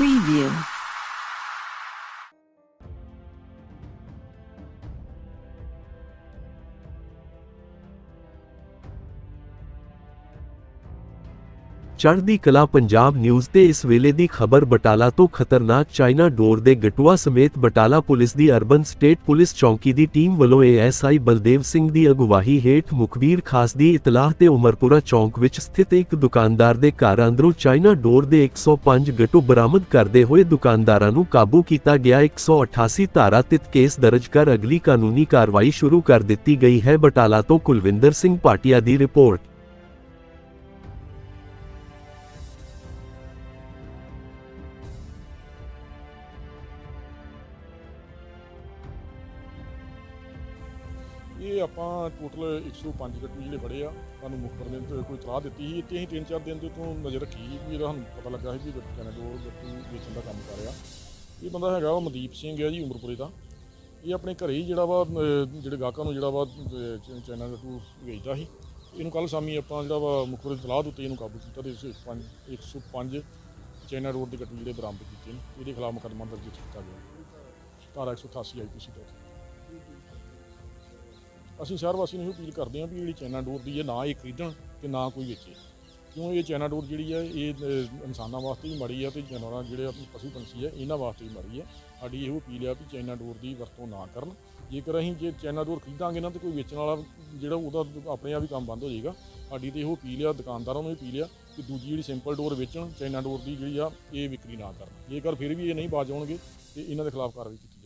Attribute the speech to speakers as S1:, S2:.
S1: появилась.
S2: ਚੜ੍ਹਦੀ ਕਲਾ ਪੰਜਾਬ ਨਿਊਜ਼ ਤੇ ਇਸ ਵੇਲੇ ਦੀ ਖਬਰ ਬਟਾਲਾ ਤੋਂ ਖਤਰਨਾਕ ਚਾਈਨਾ ਡੋਰ ਦੇ ਗਟੂਆ ਸਮੇਤ ਬਟਾਲਾ ਪੁਲਿਸ ਦੀ ਅਰਬਨ ਸਟੇਟ ਪੁਲਿਸ ਚੌਂਕੀ ਦੀ ਟੀਮ ਵੱਲੋਂ ਏਐਸਆਈ ਬਲਦੇਵ ਸਿੰਘ ਦੀ ਅਗਵਾਈ ਹੇਠ ਮੁਖਬੀਰ ਖਾਸ ਦੀ ਇਤਲਾਹ ਤੇ ਉਮਰਪੁਰਾ ਚੌਂਕ ਵਿੱਚ ਸਥਿਤ ਇੱਕ ਦੁਕਾਨਦਾਰ ਦੇ ਘਰ ਅੰਦਰੋਂ ਚਾਈਨਾ ਡੋਰ ਦੇ 105 ਗਟੂ ਬਰਾਮਦ ਕਰਦੇ ਹੋਏ ਦੁਕਾਨਦਾਰਾਂ ਨੂੰ ਕਾਬੂ ਕੀਤਾ ਗਿਆ। 188 ਧਾਰਾ ਤਿਤ ਕੇਸ ਦਰਜ ਕਰ ਅਗਲੀ ਕਾਨੂੰਨੀ ਕਾਰਵਾਈ ਸ਼ੁਰੂ ਕਰ ਦਿੱਤੀ ਗਈ ਹੈ। ਬਟਾਲਾ ਤੋਂ ਕੁਲਵਿੰਦਰ ਸਿੰਘ ਪਾਟਿਆ ਦੀ ਰਿਪੋਰਟ।
S3: ਇਹ ਆਪਾਂ ਟੋਟਲ 105 ਗੱਟੂ ਜਿਹੜੇ ਫੜੇ ਆ, ਸਾਨੂੰ ਮੁਖਬਰ ਨੇ ਤੇ ਕੋਈ ਤਲਾਹ ਦਿੱਤੀ ਸੀ, ਤੇ ਅਸੀਂ ਤਿੰਨ ਚਾਰ ਦਿਨ ਦੇ ਤੋਂ ਨਜ਼ਰ ਰੱਖੀ ਸੀ ਵੀ ਸਾਨੂੰ ਪਤਾ ਲੱਗਾ ਸੀ ਵੀ ਗੱਟੂ ਕੈਨੇਡਾ ਗੱਟੂ ਵੇਚਣ ਦਾ ਕੰਮ ਕਰ ਰਿਹਾ। ਇਹ ਬੰਦਾ ਹੈਗਾ ਵਾ ਮਨਦੀਪ ਸਿੰਘ ਹੈ ਜੀ ਉਮਰਪੁਰੇ ਦਾ। ਇਹ ਆਪਣੇ ਘਰੇ ਹੀ ਜਿਹੜਾ ਵਾ ਜਿਹੜੇ ਗਾਹਕਾਂ ਨੂੰ ਜਿਹੜਾ ਵਾ ਚਾਈਨਾ ਗੱਟੂ ਵੇਚਦਾ ਸੀ। ਇਹਨੂੰ ਕੱਲ ਸ਼ਾਮੀ ਆਪਾਂ ਜਿਹੜਾ ਵਾ ਮੁਖਬਰ ਦੀ ਤਲਾਹ ਦੇ ਉੱਤੇ ਇਹਨੂੰ ਕਾਬੂ ਕੀਤਾ ਤੇ 105 105 ਚਾਈਨਾ ਰੋਡ ਦੇ ਗੱਟੂ ਜਿਹੜੇ ਬਰਾਮਦ ਕੀਤੇ ਨੇ। ਇਹਦੇ ਖਿਲਾਫ ਮੁਕੱਦਮਾ ਦਰਜ ਕੀਤਾ ਗਿਆ। ਧਾਰਾ 188 ਆਈਪੀਸੀ ਤਹਿਤ। ਅਸੀਂ ਸ਼ਹਿਰ ਵਾਸੀ ਨੂੰ ਇਹ ਅਪੀਲ ਕਰਦੇ ਹਾਂ ਵੀ ਜਿਹੜੀ ਚਾਈਨਾ ਡੋਰ ਦੀ ਹੈ ਨਾ ਇਹ ਖਰੀਦਣ ਤੇ ਨਾ ਕੋਈ ਵੇਚੇ। ਕਿਉਂ ਇਹ ਚਾਈਨਾ ਡੋਰ ਜਿਹੜੀ ਹੈ, ਇਹ ਇਨਸਾਨਾਂ ਵਾਸਤੇ ਵੀ ਮਾੜੀ ਹੈ ਤੇ ਜਾਨਵਰਾਂ ਜਿਹੜੇ ਆਪਣੇ ਪਸ਼ੂ ਪੰਛੀ ਹੈ, ਇਹਨਾਂ ਵਾਸਤੇ ਵੀ ਮਾੜੀ ਹੈ। ਸਾਡੀ ਇਹੋ ਅਪੀਲ ਹੈ ਵੀ ਚਾਈਨਾ ਡੋਰ ਦੀ ਵਰਤੋਂ ਨਾ ਕਰਨ। ਜੇਕਰ ਅਸੀਂ ਜੇ ਚਾਈਨਾ ਡੋਰ ਖਰੀਦਾਂਗੇ ਨਾ ਤੇ ਕੋਈ ਵੇਚਣ ਵਾਲਾ ਜਿਹੜਾ ਉਹਦਾ ਆਪਣੇ ਆਪ ਹੀ ਕੰਮ ਬੰਦ ਹੋ ਜਾਏਗਾ। ਸਾਡੀ ਤੇ ਇਹੋ ਅਪੀਲ ਆ, ਦੁਕਾਨਦਾਰਾਂ ਨੂੰ ਵੀ ਅਪੀਲ ਆ ਕਿ ਦੂਜੀ ਜਿਹੜੀ ਸਿੰਪਲ ਡੋਰ ਵੇਚਣ ਚਾਈਨਾ ਡੋਰ ਦੀ ਜਿਹੜੀ ਆ, ਇਹ ਵਿਕਰੀ ਨਾ ਕਰਨ। ਜੇਕਰ ਫਿਰ ਵੀ ਇਹ ਨਹੀਂ ਬਾਜ ਆਉਣਗੇ ਤੇ ਇਹਨਾਂ ਦੇ ਖਿਲਾਫ ਕਾਰਵਾਈ ਕੀਤੀ